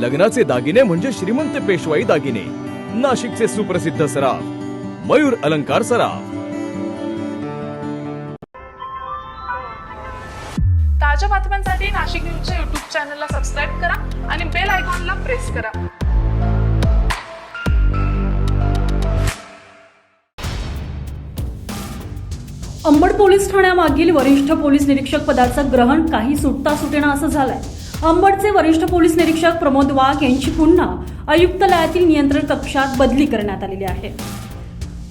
लग्नाचे दागिने म्हणजे श्रीमंत पेशवाई दागिने. नाशिकचे सुप्रसिद्ध सराफ. मयूर अलंकार सराफ. ताज्या बातम्यांसाठी नाशिक न्यूजच्या युट्यूब चॅनलला सबस्क्राईब करा आणि बेल आयकॉनला प्रेस करा. अंबड पोलीस ठाण्यामागील वरिष्ठ पोलीस निरीक्षक पदाचं ग्रहण काही सुटता सुटेना असं झालंय. अंबडचे वरिष्ठ पोलीस निरीक्षक प्रमोद वाघ यांची पुन्हा आयुक्तालयातील नियंत्रण कक्षात बदली करण्यात आलेली आहे.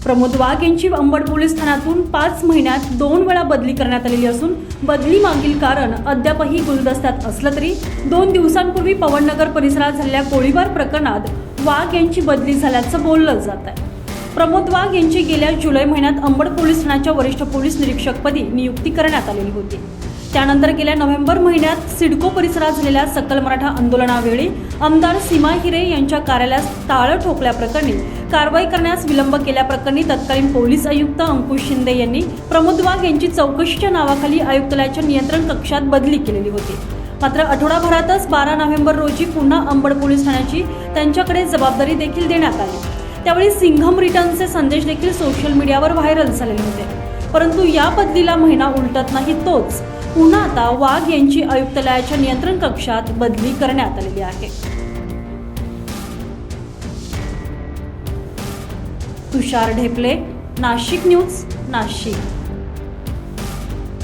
प्रमोद वाघ यांची अंबड पोलीस ठाण्यातून पाच महिन्यात दोन वेळा बदली करण्यात आलेली असून बदली मागील कारण अद्यापही गुलदस्त्यात असलं तरी दोन दिवसांपूर्वी पवननगर परिसरात झालेल्या गोळीबार प्रकरणात वाघ यांची बदली झाल्याचं बोललं जात आहे प्रमोद वाघ यांची गेल्या जुलै महिन्यात अंबड पोलीस ठाण्याच्या वरिष्ठ पोलीस निरीक्षकपदी नियुक्ती करण्यात आलेली होती. त्यानंतर गेल्या नोव्हेंबर महिन्यात सिडको परिसरात झालेल्या सकल मराठा आंदोलनावेळी आमदार सीमा हिरे यांच्या कार्यालयास टाळं ठोकल्याप्रकरणी कारवाई करण्यास विलंब केल्याप्रकरणी तत्कालीन पोलीस आयुक्त अंकुश शिंदे यांनी प्रमोद वाघ यांची चौकशीच्या नावाखाली आयुक्तालयाच्या नियंत्रण कक्षात बदली केलेली होती. मात्र आठवडाभरातच बारा नोव्हेंबर रोजी पुन्हा अंबड पोलीस ठाण्याची त्यांच्याकडे जबाबदारी देखील देण्यात आली. त्यावेळी सिंघम रिटर्नचे संदेश देखील सोशल मीडियावर व्हायरल झालेले होते. परंतु या बदलीला महिना उलटत नाही तोच. पुन्हा आता वाघ यांची आयुक्तालयाच्या नियंत्रण कक्षात बदली करण्यात आलेली आहे. तुषार ढेपले नाशिक न्यूज नाशिक.